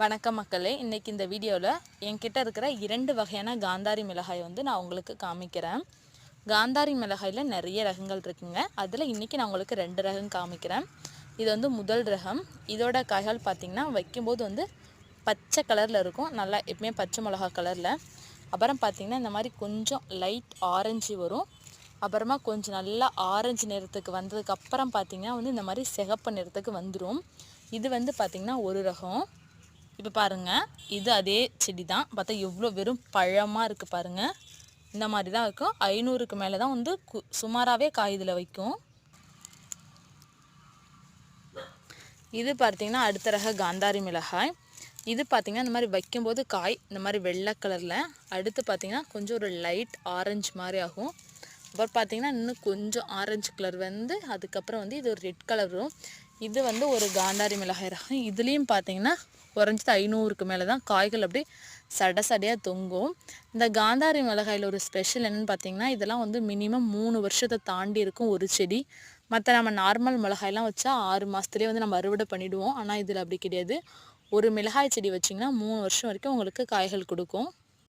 வணக்கம் மக்களே. இன்றைக்கி இந்த வீடியோவில் என்கிட்ட இருக்கிற இரண்டு வகையான காந்தாரி மிளகாய் வந்து நான் உங்களுக்கு காமிக்கிறேன். காந்தாரி மிளகாயில் நிறைய ரகங்கள் இருக்குங்க. அதில் இன்றைக்கி நான் உங்களுக்கு ரெண்டு ரகம் காமிக்கிறேன். இது வந்து முதல் ரகம். இதோட காய்கள் பார்த்திங்கன்னா வைக்கும்போது வந்து பச்சை கலரில் இருக்கும். நல்லா எப்பவுமே பச்சை மிளகா கலரில் அப்புறம் பார்த்திங்கன்னா இந்த மாதிரி கொஞ்சம் லைட் ஆரஞ்சு வரும். அப்புறமா கொஞ்சம் நல்லா ஆரஞ்சு நிறத்துக்கு வந்ததுக்கப்புறம் பார்த்திங்கன்னா வந்து இந்த மாதிரி சிகப்பு நிறத்துக்கு வந்துடும் இது வந்து பார்த்திங்கன்னா ஒரு ரகம். இப்போ பாருங்கள் இது அதே செடி தான் பார்த்தா எவ்வளோ வெறும் பழமாக இருக்குது பாருங்கள் இந்த மாதிரி தான் இருக்கும். ஐநூறுக்கு மேலே தான் வந்து கு சுமாராகவே காய் இதில் வைக்கும். இது பார்த்திங்கன்னா அடுத்த ரக காந்தாரி மிளகாய். இது பார்த்திங்கன்னா இந்த மாதிரி வைக்கும்போது காய் இந்த மாதிரி வெள்ளை கலரில். அடுத்து பார்த்திங்கன்னா கொஞ்சம் ஒரு லைட் ஆரஞ்சு மாதிரி ஆகும். அப்புறம் பார்த்திங்கன்னா இன்னும் கொஞ்சம் ஆரஞ்சு கலர் வந்து அதுக்கப்புறம் வந்து இது ஒரு ரெட் கலர் வரும் இது வந்து ஒரு காந்தாரி மிளகாய் ரகம். இதுலேயும் பார்த்தீங்கன்னா குறைஞ்சது ஐநூறுக்கு மேலே தான் காய்கள் அப்படியே சட சடையாக தொங்கும். இந்த காந்தாரி மிளகாயில் ஒரு ஸ்பெஷல் என்னென்னு பார்த்தீங்கன்னா இதெல்லாம் வந்து மினிமம் மூணு வருஷத்தை தாண்டி இருக்கும் ஒரு செடி. மற்ற நம்ம நார்மல் மிளகாயெல்லாம் வச்சா ஆறு மாதத்துலேயே வந்து நம்ம அறுவடை பண்ணிவிடுவோம் ஆனால் இதில் அப்படி கிடையாது. ஒரு மிளகாய் செடி வச்சிங்கன்னா மூணு வருஷம் வரைக்கும் உங்களுக்கு காய்கள் கொடுக்கும்.